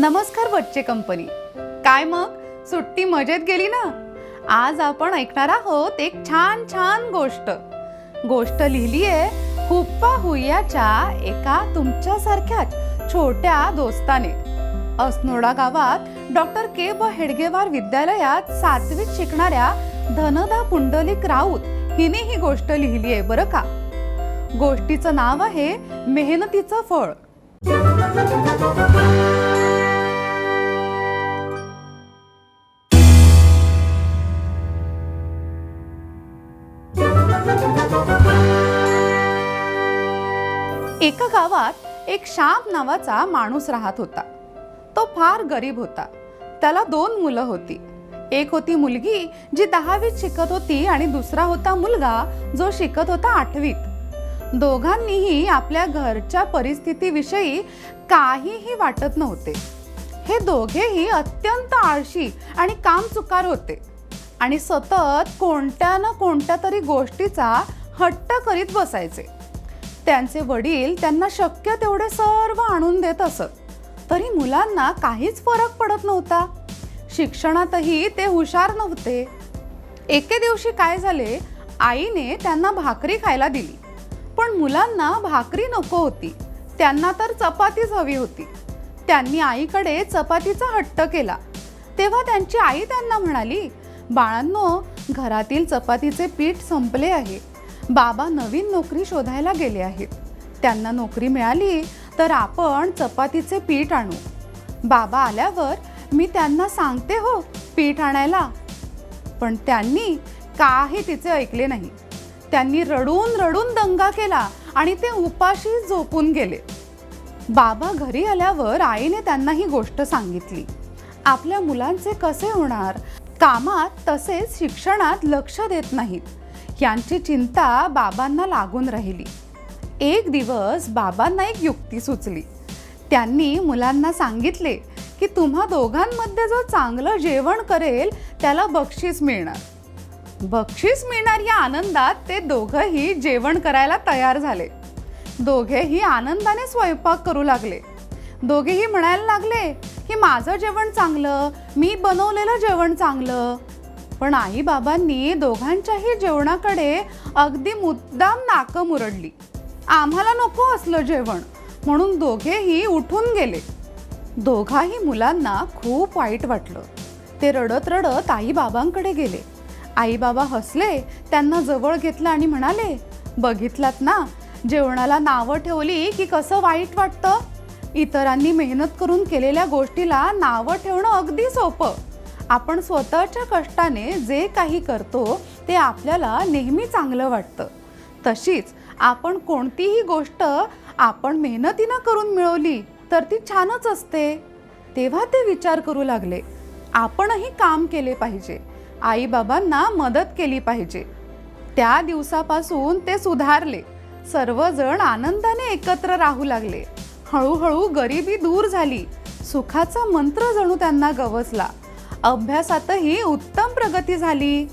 नमस्कार बच्चे कंपनी. काय मग? सुट्टी मजेत गेली ना? आज आपण ऐकणार आहोत एक छान छान गोष्ट. गोष्ट लिहिली आहे हुप्पा हुयाच्या एका तुमच्यासारख्याच छोट्या दोस्ताने. असनोडा गावात डॉक्टर के ब हेडगेवार विद्यालयात सातवीत शिकणाऱ्या धनदा पुंडलिक राऊत हिने ही गोष्ट लिहिली आहे बरं का? गोष्टीचं नाव आहे मेहनतीचं फळ. एका गावात एक श्याम नावाचा माणूस राहत होता. तो फार गरीब होता. त्याला दोन मुलं होती. एक होती मुलगी जी दहावीत शिकत होती आणि दुसरा होता मुलगा जो शिकत होता आठवीत. दोघांनीही आपल्या घरच्या परिस्थितीविषयी काहीही वाटत नव्हते. हे दोघेही अत्यंत आळशी आणि कामचुकार होते आणि सतत कोणत्या ना कोणत्या तरी गोष्टीचा हट्ट करीत बसायचे. त्यांचे वडील त्यांना शक्य तेवढे सर्व आणून देत असत. तरी मुलांना काहीच फरक पडत नव्हता. शिक्षणातही ते हुशार नव्हते. एके दिवशी काय झाले? आईने त्यांना भाकरी खायला दिली. पण मुलांना भाकरी नको होती. त्यांना तर चपातीच हवी होती. त्यांनी आईकडे चपातीचा हट्ट केला. तेव्हा त्यांची आई त्यांना म्हणाली बाळांनो घरातील चपातीचे पीठ संपले आहे. बाबा नवीन नोकरी शोधायला गेले आहेत. त्यांना नोकरी मिळाली तर आपण चपातीचे पीठ आणू. बाबा आल्यावर मी त्यांना सांगते हो पीठ आणायला. पण त्यांनी काही तिचे ऐकले नाही. त्यांनी रडून रडून दंगा केला आणि ते उपाशी झोपून गेले. बाबा घरी आल्यावर आईने त्यांना ही गोष्ट सांगितली. आपल्या मुलांचे कसे होणार? कामात तसेच शिक्षणात लक्ष देत नाहीत. यांची चिंता बाबांना लागून राहिली. एक दिवस बाबांना एक युक्ती सुचली. त्यांनी मुलांना सांगितले की तुम्हा दोघांमध्ये जो चांगलं जेवण करेल त्याला बक्षीस मिळणार. बक्षीस मिळणार या आनंदात ते दोघंही जेवण करायला तयार झाले. दोघेही आनंदाने स्वयंपाक करू लागले. दोघेही म्हणायला लागले की माझं जेवण चांगलं मी बनवलेलं जेवण चांगलं पण आई बाबांनी दोघांच्याही जेवणाकडे अगदी मुद्दाम नाकं मुरडली. आम्हाला नको असलं जेवण. म्हणून दोघेही उठून गेले. दोघाही मुलांना खूप वाईट वाटलं. ते रडत रडत आई बाबांकडे गेले. आई बाबा हसले त्यांना जवळ घेतलं आणि म्हणाले बघितलात ना जेवणाला नावं ठेवली की कसं वाईट वाटतं? इतरांनी मेहनत करून केलेल्या गोष्टीला नावं ठेवणं अगदी सोपं. आपण स्वतःच्या कष्टाने जे काही करतो ते आपल्याला नेहमी चांगलं वाटतं. तशीच आपण कोणतीही गोष्ट आपण मेहनतीनं करून मिळवली तर ती छानच असते. तेव्हा ते विचार करू लागले. आपणही काम केले पाहिजे. आईबाबांना मदत केली पाहिजे. त्या दिवसापासून ते सुधारले. सर्वजण आनंदाने एकत्र राहू लागले. हळूहळू गरिबी दूर झाली. सुखाचा मंत्र जणू त्यांना गवसला. अभ्यासातही उत्तम प्रगती झाली.